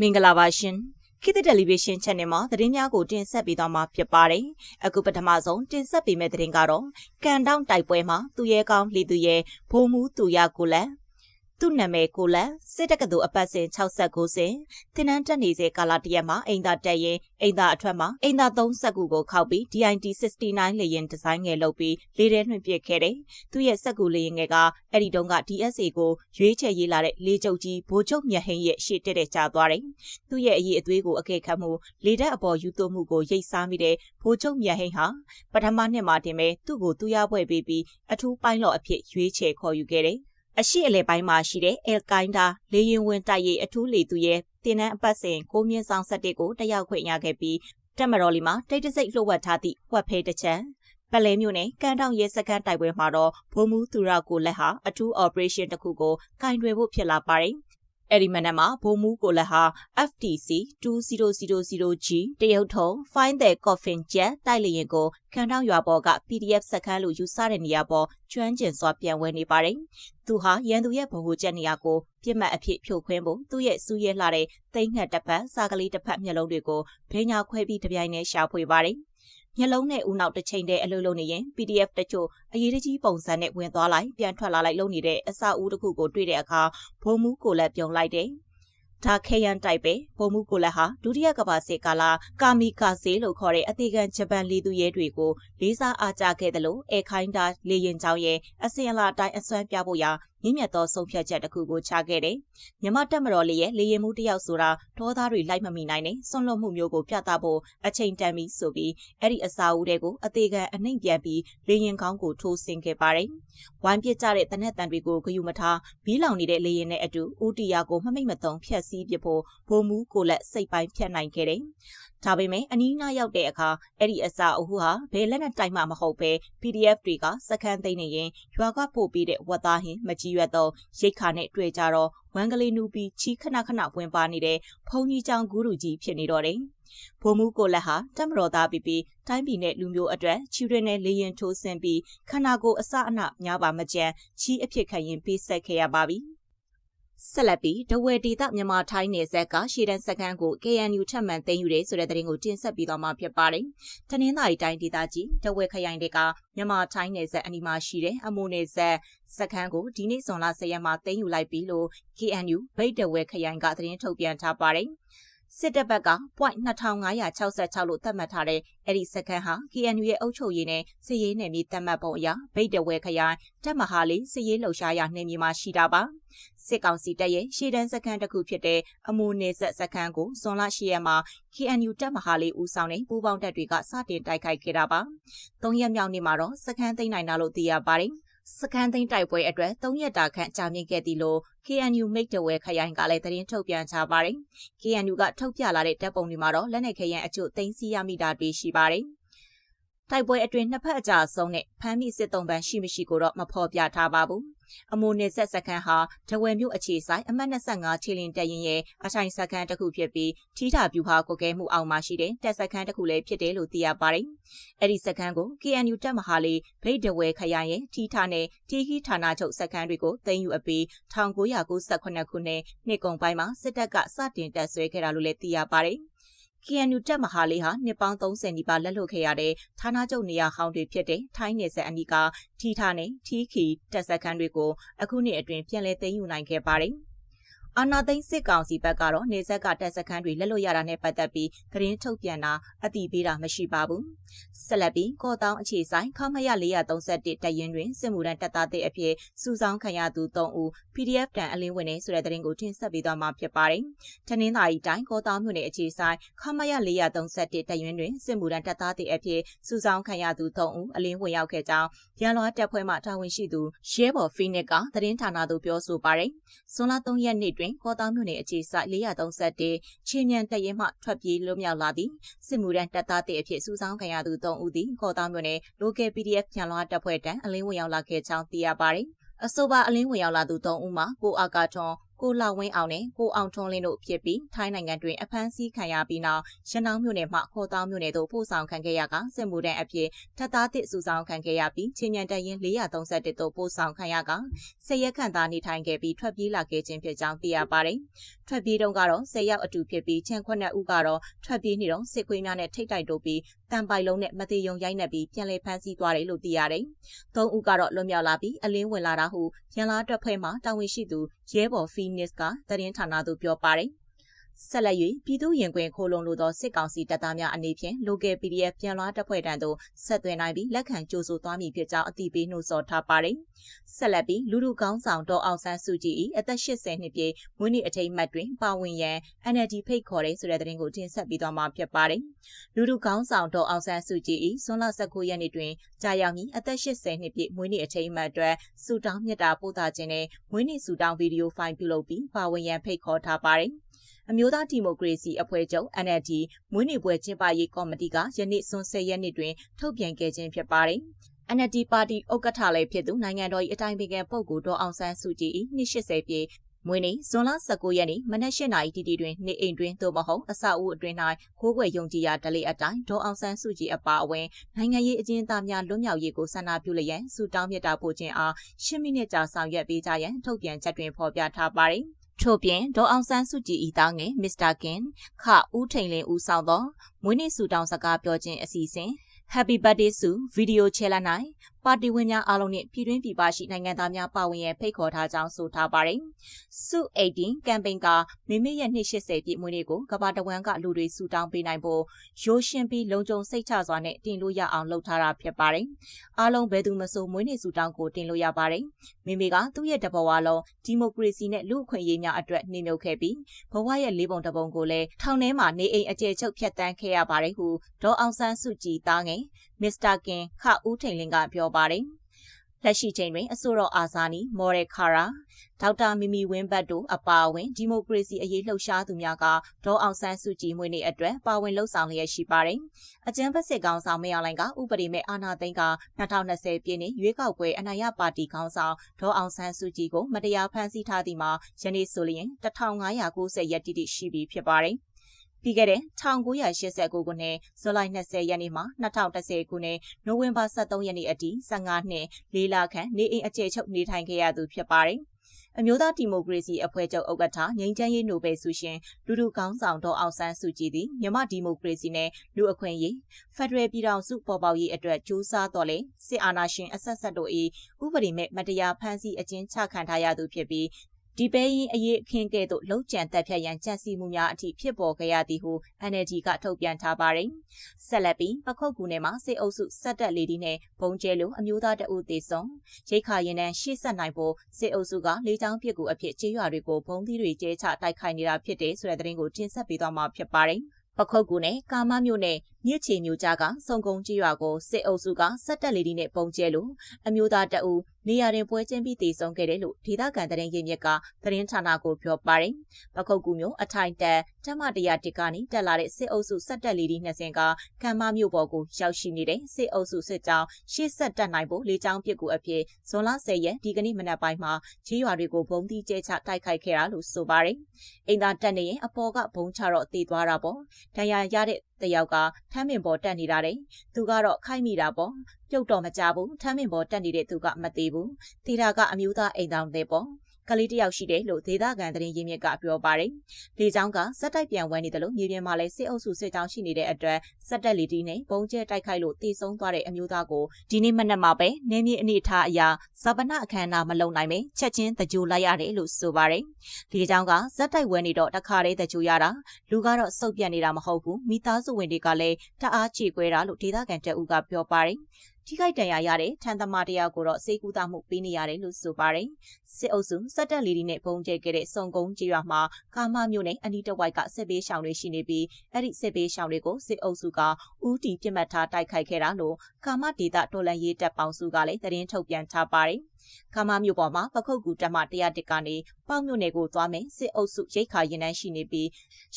မင်္ဂလာပါရှင်ခေတ်သစ်တယ်လီဗီရှင်း channel မှာသတင်းများကိုတင်ဆက်ပေးသွားမှာဖြစ်ပါတယ်အခုပထမဆုံးတင်ဆက်ပေးမယ့်သတင်းကတော့ကန်တောင်တိုက်ပွဲမှာသူရဲကောင်းလီသူရဲဘိုးမူသူရကိုလက် သူ့နာမည်ကိုလက်စစ်တက္ကသိုလ်အပတ်စဉ်69စင်တင်နန်းတက်နေစေကာလတရက်မှာအိမ်သာတက်ရင်အိမ်သာအထွက်မှာအိမ်သာ3စက်ကူကိုခောက်ပြီး DIT 69လေရင်ဒီဇိုင်းငယ်လုပ်ပြီးလေးထဲလွှင့်ပစ်ခဲ့တယ်။သူ့ရဲ့စက်ကူလေရင်ငယ်ကအဲ့ဒီတုန်းက DSA ကိုရွေးချယ်ရေးလာတဲ့လေကျုပ်ကြီးဘိုးချုပ်မြတ်ဟင်းရဲ့ရှေ့တက်တဲ့ကျသွားတယ်။သူ့ရဲ့အရေးအသွေးကိုအကဲခတ်မှုလေတက်အပေါ်ယူသွမှုကိုရိတ်စားမိတဲ့ဘိုးချုပ်မြတ်ဟင်းဟာပထမနှစ်မှာတင်ပဲသူ့ကိုသူရပွဲပေးပြီးအထူးပိုင်းလော့အဖြစ်ရွေးချယ်ခေါ်ယူခဲ့တယ်။ အရှိအလဲပိုင်းမှာရှိတဲ့ El Qaeda လေရင်ဝင်တိုက်ရေးအထူးလေသူရဲ့တင်နန်းအပတ်စဉ်ကိုမြင့်ဆောင်ဆက်တစ်ကိုတက်ရောက်ခွင့်ရခဲ့ပြီးတက်မတော်လီမှာတိတ်တဆိတ်လှုပ်ဝက်ထားသည့်ဝက်ဖဲတစ်ချက်ပလဲမျိုးနဲ့ကန်တောင်ရဲစခန်းတိုက်ပွဲမှာတော့ဘုံမူသူရကိုလက်ဟာအထူး operation တစ်ခုကိုကင်တွယ်ဖို့ဖြစ်လာပါတယ် အဲ့ဒီမနက်မှာဘိုးမူကိုလက်ဟာ FTC 2000G တရုတ်ထုံ Find the Coffin Jet တိုက်လေရင်ကိုခန်းတောင်းရွာပေါ်က PDF စခန်းလို့ယူဆတဲ့နေရာပေါ်ကျွမ်းကျင်စွာပြန်ဝဲနေပါတယ်။သူဟာရန်သူရဲ့ဗဟိုချက်နေရာကိုပြစ်မှတ်အဖြစ်ဖြိုခွင်းဖို့သူ့ရဲ့စူးရဲလှတဲ့သိမ့်ငှက်တစ်ဖက်စားကလေးတစ်ဖက်မျက်လုံးတွေကိုဘေးညာခွဲပြီးတပြိုင်တည်းရှာဖွေပါတယ်။ မျက်လုံးနဲ့ဦးနောက်တစ်ချိန်တည်းအလုပ်လုပ်နေရင် PDF တချို့အရေးတကြီးပုံစံနဲ့ဝင်သွားလိုက်ပြန်ထွက်လာလိုက်လုပ်နေတဲ့အစအဦးတစ်ခုကိုတွေ့တဲ့အခါဘုံမူကိုလည်းပြုံလိုက်တယ်ဒါခေယန်တိုက်ပဲဘုံမှုကိုလက်ဟာဒုတိယကမ္ဘာစစ်ကာလကာမီကာဇေလို့ခေါ်တဲ့အသေးခံဂျပန်လေသူရဲတွေကိုလေးစားအားကြခဲ့တယ်လို့အဲခိုင်းတာလေရင်ချောင်းရဲ့အစင်အလာတိုင်းအစွမ်းပြဖို့ရာ မြင့်မြတ်သောဆုံးဖြတ်ချက်တစ်ခုကိုချခဲ့တယ်။မြမတက်မတော်လေးရဲ့လေရင်မှုတယောက်ဆိုတာဒေါသတွေလိုက်မမိနိုင်နဲ့စွန့်လွတ်မှုမျိုးကိုပြသဖို့အချိန်တန်ပြီးဆိုပြီးအဲ့ဒီအစာဦးတွေကိုအသေးခံအနှိမ့်ပြန်ပြီးလေရင်ကောင်းကိုထိုးဆင်းခဲ့ပါတယ်။ဝိုင်းပြစ်ကြတဲ့တနက်တန်တွေကိုဂယုမထားဘီးလောင်နေတဲ့လေရင်နဲ့အတူဦးတီယာကိုမမိတ်မတုံဖျက်ဆီးပစ်ဖို့ဘိုးမူကိုလက်စိတ်ပိုင်းဖြတ်နိုင်ခဲ့တယ်။ဒါပေမဲ့အနီးနားရောက်တဲ့အခါအဲ့ဒီအစာအုပ်ဟာဘယ်လက်နဲ့တိုင်မှမဟုတ်ပဲ PDF တွေကစကန်သိမ်းနေရင်ရွာကပို့ပြီးတဲ့ဝတ်သားဟင်းမကြီးရွက်တော့ရိတ်ခါနဲ့တွေ့ကြတော့ဝမ်ကလေးနူပြီးချီခဏခဏဝင်ပါနေတဲ့ဖုန်ကြီးချောင်းဂူရူကြီးဖြစ်နေတော့တယ်။ဘိုးမူကိုလက်ဟာတမတော်သားပြီးပြီးတိုင်းပြည်နဲ့လူမျိုးအတွက်ချီရင်းနဲ့လေရင်ထိုးဆင်းပြီးခန္ဓာကိုယ်အစအနများပါမကြမ်းချီအဖြစ်ခံရင်ပေးဆက်ခဲ့ရပါပြီ။ ဆက်လက်ပြီးဒဝဲဒေသမြန်မာထိုင်းနယ်စပ်ကရှေ့တန်းစခန်းကို KNU ထပ်မံသိမ်းယူတယ်ဆိုတဲ့သတင်းကိုတင်ဆက်ပြီးတော့မှဖြစ်ပါတယ်။တနင်္သာရီတိုင်းဒေသကြီးဒဝဲခရိုင်တွေကမြန်မာထိုင်းနယ်စပ်အနီးမှာရှိတဲ့အမိုနယ်စပ်စခန်းကိုဒီနေ့ဇွန်လ10ရက်မှာသိမ်းယူလိုက်ပြီလို့ KNU ဗိတ်ဒဝဲခရိုင်ကသတင်းထုတ်ပြန်ထားပါတယ်။ စစ်တပ်ဘက်က .2566 လို့သတ်မှတ်ထားတဲ့အဲ့ဒီစခန်းဟာ KNU ရဲ့အုပ်ချုပ်ရေးနဲ့စစ်ရေးနယ်မြေသတ်မှတ်ပုံအရဗိတ်တဝဲခရိုင်တပ်မဟာလေးစစ်ရေးလှုပ်ရှားရာနယ်မြေမှာရှိတာပါစစ်ကောင်စီတပ်ရဲ့ရှေ့တန်းစခန်းတစ်ခုဖြစ်တဲ့အမိုနေဆက်စခန်းကိုဇွန်လ10ရက်မှာ KNU တပ်မဟာလေးဦးဆောင်တဲ့ပူးပေါင်းတပ်တွေကစတင်တိုက်ခိုက်ခဲ့တာပါ။၃ရက်မြောက်နေ့မှာတော့စခန်းသိမ်းနိုင်တာလို့သိရပါတယ်။ စကန်သိန်းတိုက်ပွဲအတွက်၃ရက်တာခန့်ကြာမြင့်ခဲ့သည်လို့ KNU မိတ်တဝဲခရိုင်ကလည်းသတင်းထုတ်ပြန်ထားပါတယ်။ KNU ကထုတ်ပြလာတဲ့တပ်ပုံတွေမှာတော့လက်နက်ခဲယမ်းအချို့သိမ်းဆည်းရမိတာတွေရှိပါတယ်။ တိုက်ပွဲအတွင်းနှစ်ဖက်အကြအဆုံးနဲ့ဖမ်းမိစစ်တုံးပန်းရှိမရှိကိုတော့မဖော်ပြထားပါဘူးအမိုနယ်ဆက်စခန်းဟာဒဝယ်မြို့အခြေဆိုင်အမှတ်25ခြေလင်တပ်ရင်ရဲ့အထိုင်စခန်းတစ်ခုဖြစ်ပြီးထီးထာပြူဟာကိုကဲမှုအောင်မှာရှိတဲ့တပ်စခန်းတစ်ခုလည်းဖြစ်တယ်လို့သိရပါတယ်။အဲ့ဒီစခန်းကို KNU တပ်မဟာလေးဗိတ်ဒဝယ်ခရိုင်ရဲ့ထီးထာနဲ့တီဟီဌာနချုပ်စခန်းတွေကိုသိမ်းယူအပြီး1998ခုနှစ်နှစ်ကုန်ပိုင်းမှာစစ်တပ်ကစတင်တပ်ဆွဲခဲ့တာလို့လည်းသိရပါတယ်။ KNU တပ်မဟာလေးဟာနှစ်ပေါင်း30နီးပါးလက်လွတ်ခဲ့ရတဲ့ဌာနချုပ်နေရာဟောင်းတွေဖြစ်တဲ့ထိုင်းနယ်စပ်အနီးကထီထာနဲ့ထီခီတပ်စခန်းတွေကိုအခုနှစ်အတွင်းပြန်လည်သိမ်းယူနိုင်ခဲ့ပါတယ်။ အာနာသိန်းစစ်ကောင်စီဘက်ကတော့နေဆက်ကတပ်စခန်းတွေလက်လွတ်ရတာနဲ့ပတ်သက်ပြီးသတင်းထုတ်ပြန်တာအတိပေးတာမရှိပါဘူး။ဆက်လက်ပြီးကော့တောင်းအခြေဆိုင်ခမရ431တပ်ရင်းတွင်စစ်မှုထမ်းတပ်သားတွေအဖြစ်စုဆောင်းခံရသူ3ဦး PDF တန်အလင်းဝင်နေဆိုတဲ့သတင်းကိုတင်ဆက်ပေးသွားမှာဖြစ်ပါတယ်။တနင်္သာရီတိုင်းကော့တောင်းမြို့နယ်အခြေဆိုင်ခမရ431တပ်ရင်းတွင်စစ်မှုထမ်းတပ်သားတွေအဖြစ်စုဆောင်းခံရသူ3ဦးအလင်းဝင်ရောက်ခဲ့ကြောင်းရန်လွားတပ်ဖွဲ့မှတာဝန်ရှိသူရဲဘော်ဖီနစ်ကသတင်းဌာနသို့ပြောဆိုပါတယ်။ဇွန်လ3ရက်နေ့တွင်တွင်ကောတောင်မြို့နယ်အခြေစိုက်431ချင်းမြန်တပ်ရင်းမှထွက်ပြေးလွတ်မြောက်လာသည့်စစ်မှုထမ်းတပ်သားတွေအဖြစ်စုဆောင်းခံရသူ3ဦးသည်ကောတောင်မြို့နယ် local PDF ပြန်လွှားတပ်ဖွဲ့တန်းအလင်းဝင်ရောက်လာခဲ့ကြောင်းသိရပါတယ်။အဆိုပါအလင်းဝင်ရောက်လာသူ၃ဦးမှာကိုအာကာထွန် ကိုလာဝင်းအောင်နဲ့ကိုအောင်ထွန်းလင်းတို့ဖြစ်ပြီးထိုင်းနိုင်ငံတွင်အဖမ်းဆီးခံရပြီးနောက်ရနောင်းမြို့နယ်မှခေါ်တောင်းမြို့နယ်သို့ပို့ဆောင်ခံခဲ့ရကစစ်မှုထမ်းအဖြစ်ထပ်သားတစ်စုဆောင်ခံခဲ့ရပြီးချင်းမြန်တရင်431သို့ပို့ဆောင်ခံရကဆယ်ရက်ခန့်သာနေထိုင်ခဲ့ပြီးထွက်ပြေးလာခဲ့ခြင်းဖြစ်ကြောင်းသိရပါတယ်။ထွက်ပြေးတုန်းကတော့ဆယ်ယောက်အတူဖြစ်ပြီးချန်ခွက်နှစ်ဦးကတော့ထွက်ပြေးနေတော့စစ်ခွေးများနဲ့ထိတ်တိုက်တိုးပြီးတန်ပိုင်လုံးနဲ့မသေးယုံရိုက်နှက်ပြီးပြန်လည်ဖမ်းဆီးသွားတယ်လို့သိရတယ်။သုံးဦးကတော့လွတ်မြောက်လာပြီးအလင်းဝင်လာတာဟုရန်လာတပ်ဖွဲ့မှတာဝန်ရှိသူရဲဘော်ဖီနစ်ကသတင်းဌာနသို့ပြောပါတယ်။ ဆက်လက်၍ပြည်သူရင်ခွင်ခိုးလုံလိုသောစစ်ကောင်စီတပ်သားများအနေဖြင့် local PDF ပြန်လွှားတပ်ဖွဲ့တန်းသို့ဆက်သွယ်နိုင်ပြီးလက်ခံကြိုဆိုသွားမည်ဖြစ်ကြောင်းအသိပေးနှိုးဆော်ထားပါတယ်။ဆက်လက်ပြီးလူလူကောင်းဆောင်ဒေါ်အောင်ဆန်းစုကြည်၏အသက်80နှစ်ပြည့်မွေးနေ့အထိမ်းအမှတ်တွင်ပါဝင်ရန် NLD ဖိတ်ခေါ်တဲ့ဆိုတဲ့သတင်းကိုတင်ဆက်ပေးသွားမှာဖြစ်ပါတယ်။လူလူကောင်းဆောင်ဒေါ်အောင်ဆန်းစုကြည်၏ဇွန်လ19ရက်နေ့တွင်ကြာရောက်မည်အသက်80နှစ်ပြည့်မွေးနေ့အထိမ်းအမှတ်အတွက်စူတောင်းမြတ်တာပို့တာခြင်းနဲ့မွေးနေ့စူတောင်းဗီဒီယိုဖိုင်ပြုလုပ်ပြီးပါဝင်ရန်ဖိတ်ခေါ်ထားပါတယ်။ အမျိုးသားဒီမိုကရေစီအဖွဲ့ချုပ် NLD မွေးနေ့ပွဲကျင်းပရေးကော်မတီကယနေ့စွန်10ရက်နေ့တွင် ထုတ်ပြန်ခဲ့ခြင်းဖြစ်ပါတယ်။ NLD ပါတီဥက္ကဋ္ဌလည်းဖြစ်သူနိုင်ငံတော်၏အတိုင်ပင်ခံပုဂ္ဂိုလ်ဒေါ်အောင်ဆန်းစုကြည်၏နှစ်80ပြည့်မွေးနေ့ဇွန်လ19ရက်နေ့မနက်၈နာရီတီတီတွင်နေအိမ်တွင်သို့မဟုတ်အဆောက်အဦအတွင်း၌ခိုးကွယ်ယုံကြည်ရာဒလိအတိုင်းဒေါ်အောင်ဆန်းစုကြည်အပါအဝင်နိုင်ငံရေးအကျဉ်းသားများလွတ်မြောက်ရေးကိုဆန္ဒပြုလျက်စူတောင်းမြတ်တာပို့ခြင်းအား10မိနစ်ကြာဆောင်ရွက်ပေးကြရန်ထုတ်ပြန်ချက်တွင်ဖော်ပြထားပါတယ်။ ထို့ပြင်ဒေါ်အောင်ဆန်းစုကြည်ဤသားငယ်မစ္စတာကင်ခဦးထိန်လင်းဦးဆောင်သောမွေးနေ့ဆုတောင်းစကားပြောခြင်းအစီအစဉ် Happy Birthday ဆုဗီဒီယိုချဲလာ၌ ပါတီဝင်များအားလုံးနှင့်ပြည်တွင်းပြည်ပရှိနိုင်ငံသားများပါဝင်ရန်ဖိတ်ခေါ်ထားကြောင်းဆိုထားပါတယ်။ဆု18ကမ်ပိန်းကမိမိရဲ့နှစ်80ပြည့်မွေးနေ့ကိုကမ္ဘာတဝန်းကလူတွေဆုတောင်းပေးနိုင်ဖို့ရိုးရှင်းပြီးလုံခြုံစိတ်ချစွာနဲ့တင်လို့ရအောင်လုပ်ထားတာဖြစ်ပါတယ်။အားလုံးဘယ်သူမဆိုမွေးနေ့ဆုတောင်းကိုတင်လို့ရပါတယ်။မိမိကသူ့ရဲ့တဘဝလုံးဒီမိုကရေစီနဲ့လူ့အခွင့်အရေးများအတွက်နှိမ့်မြုပ်ခဲ့ပြီးဘဝရဲ့လေးပုံတစ်ပုံကိုလည်းထောင်ထဲမှာနေအိမ်အကျယ်ချုပ်ဖြတ်တန်းခဲ့ရပါတယ်ဟုဒေါ်အောင်ဆန်းစုကြည်သားငယ်မစ္စတာကင်ခဦးထိန်လင်းကပြောပါတယ်။လက်ရှိချိန်တွင်အစိုးရအာဇာနည်မော်ရယ်ခါရာဒေါက်တာမီမီဝင်းဘတ်တို့အပါအဝင်ဒီမိုကရေစီအရေးလှုပ်ရှားသူများကဒေါ်အောင်ဆန်းစုကြည်မွေးနေ့အတွက်ပါဝင်လှုပ်ဆောင်လျက်ရှိပါတယ်။အကြံဖက်စစ်ကောင်ဆောင်မင်းအောင်လှိုင်ကဥပဒေမဲ့အာဏာသိမ်းက2020ပြည့်နှစ်ရွေးကောက်ပွဲအနိုင်ရပါတီခေါင်းဆောင်ဒေါ်အောင်ဆန်းစုကြည်ကိုမတရားဖမ်းဆီးထားသည်မှာယနေ့ဆိုလျင်1590ရက်တိတိရှိပြီဖြစ်ပါတယ်။ ပြီးခဲ့တဲ့1989ခုနှစ်ဇူလိုင်20ရက်နေ့မှ2010ခုနှစ်နိုဝင်ဘာ23ရက်နေ့အထိ15နှစ်လေးလခန့်နေအိမ်အခြေချုပ်နေထိုင်ခဲ့ရသူဖြစ်ပါတယ်။အမျိုးသားဒီမိုကရေစီအဖွဲ့ချုပ်ဥက္ကဋ္ဌငြိမ်းချမ်းရေးနိုဘယ်ဆုရှင်လူလူကောင်းဆောင်ဒေါ်အောင်ဆန်းစုကြည်သည်မြန်မာဒီမိုကရေစီနဲ့လူအခွင့်အရေးဖက်ဒရယ်ပြည်ထောင်စုပေါ်ပေါက်ရေးအတွက်ကြိုးစားတော်လဲစစ်အာဏာရှင်အဆက်ဆက်တို့၏ဥပဒေမဲ့မတရားဖမ်းဆီးအကျဉ်းချခံထားရသူဖြစ်ပြီး ဒီပဲရင်အရေးအခင်းကဲ့သို့လုံခြံတက်ဖြတ်ရန်ကြံစည်မှုများအထိဖြစ်ပေါ်ခဲ့ရသည်ဟု NLD ကထုတ်ပြန်ထားပါတယ်။ဆက်လက်ပြီးပခုတ်ကူနယ်မှာစစ်အုပ်စုစက်တက်လေဒီနဲ့ဘုံကျဲလိုအမျိုးသားတအုပ်သေးဆုံးရိတ်ခါရင်တန်းရှေ့ဆက်နိုင်ဖို့စစ်အုပ်စုကလေကြောင်းပစ်ကူအဖြစ်ကျေးရွာတွေကိုဘုံသီးတွေကျဲချတိုက်ခိုက်နေတာဖြစ်တယ်ဆိုတဲ့သတင်းကိုတင်ဆက်ပေးသွားမှာဖြစ်ပါတယ်။ပခုတ်ကူနဲ့ကာမမြို့နယ်မြစ်ချေမြို့ကြားကစုံကုန်းကြီးရွာကိုစစ်အုပ်စုကစက်တက်လေဒီနဲ့ပုံကျဲလို့အမျိုးသားတအူ နေရာတွင်ပွဲချင်းပြီးတည်ဆုံခဲ့တယ်လို့ဒေသခံသတင်းရင်းမြစ်ကသတင်းဌာနကိုပြောပါတယ်။ပခုတ်ကူမြို့အထိုင်တက်တမတရားတစ်ကနေတက်လာတဲ့စစ်အုပ်စုစက်တက်လေဒီနှစ်စင်ကကမ္မမြို့ပေါ်ကိုရောက်ရှိနေတဲ့စစ်အုပ်စုစစ်ကြောင်းရှေ့ဆက်တက်နိုင်ဖို့လေကြောင်းပစ်ကူအဖြစ်ဇွန်လ10ရက်ဒီကနေ့မနက်ပိုင်းမှာကြီးရွာတွေကိုဘုံတီးကျဲချတိုက်ခိုက်ခဲ့တာလို့ဆိုပါတယ်။အင်သာတက်နေရင်အပေါ်ကဘုံချတော့တည်သွားတာပေါ့။ဒဏ်ရာရတဲ့တယောက်ကထမ်းမင်ပေါ်တက်နေတာတယ်သူကတော့ခိုက်မိတာပေါ့ပြုတ်တော့မကြဘူးထမ်းမင်ပေါ်တက်နေတဲ့သူကမသေးဘူးတေတာကအမျိုးသားအိမ်တောင်တဲ့ပေါ့ ကလေးတယောက်ရှိတယ်လို့ဒေသခံသတင်းရင်းမြစ်ကပြောပါတယ်။လေကြောင်းကစက်တိုက်ပြန်ဝဲနေတယ်လို့မြေပြင်မှာလည်းစစ်အုပ်စုစစ်ကြောင်းရှိနေတဲ့အတွက်စက်တက်လီတီနဲ့ပုံကျဲတိုက်ခိုက်လို့တေဆုံးသွားတဲ့အမျိုးသားကိုဒီနေ့မနက်မှာပဲနေမြေအနေထားအရာဇပနအခမ်းအနားမလုံနိုင်ပဲချက်ချင်းတကြိုလိုက်ရတယ်လို့ဆိုပါတယ်။လေကြောင်းကစက်တိုက်ဝဲနေတော့တခါတည်းတကြိုရတာလူကတော့စုပ်ပြတ်နေတာမဟုတ်ဘူးမိသားစုဝင်တွေကလည်းတအားချေကွဲတာလို့ဒေသခံတအုပ်ကပြောပါတယ်။ ထိခိုက်ဒဏ်ရာရတဲ့ထန်သမားတယောက်ကိုတော့စေကူတာမှုပေးနေရတယ်လို့ဆိုပါတယ်။စစ်အုပ်စုစက်တက်လီဒီနဲ့ပုံကျဲခဲ့တဲ့စုံကုန်းကြေးရွာမှာကာမမြို့နယ်အနီးတစ်ဝိုက်ကစစ်ပေးရှောင်တွေရှိနေပြီးအဲ့ဒီစစ်ပေးရှောင်တွေကိုစစ်အုပ်စုကဦးတီပြစ်မှတ်ထားတိုက်ခိုက်ခဲ့တာလို့ကာမဒေတာတော်လန်ရေးတပ်ပေါင်းစုကလည်းသတင်းထုတ်ပြန်ထားပါတယ်။ ခမားမြို့ပေါ်မှာပခုတ်ကူတက်မှ101ကနေပေါက်မြို့နယ်ကိုသွားမယ်စစ်အုပ်စုရိတ်ခါရင်နှန်းရှိနေပြီး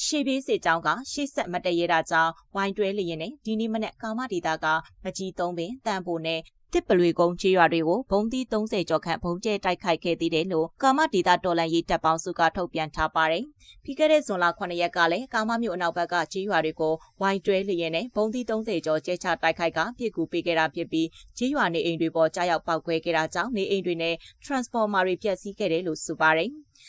ရှေးပြေးစစ်ကြောင်းကရှေ့ဆက်မတရေတာကြောင့်ဝိုင်းတွဲလျင်နဲ့ဒီနေ့မနေ့ကာမဒေတာကမကြီးသုံးပင်တန်ဖို့နဲ့ တစ်ပလွေကုန်းကျေးရွာတွေကိုဘုံသီး30ကျော်ခန့်ဘုံကျဲတိုက်ခိုက်ခဲ့သေးတယ်လို့ကာမဒေတာတော်လန်ရေးတပ်ပေါင်းစုကထုတ်ပြန်ထားပါတယ်။ပြီးခဲ့တဲ့ဇွန်လ9ရက်ကလည်းကာမမြို့အနောက်ဘက်ကကျေးရွာတွေကိုဝိုင်းတွဲလျင်နဲ့ဘုံသီး30ကျော်ကျဲချတိုက်ခိုက်ကပြစ်ကူပေးခဲ့တာဖြစ်ပြီးကျေးရွာနေအိမ်တွေပေါ်ကြားရောက်ပောက်ခွဲခဲ့တာကြောင့်နေအိမ်တွေနဲ့ transformer တွေပျက်စီးခဲ့တယ်လို့ဆိုပါတယ်။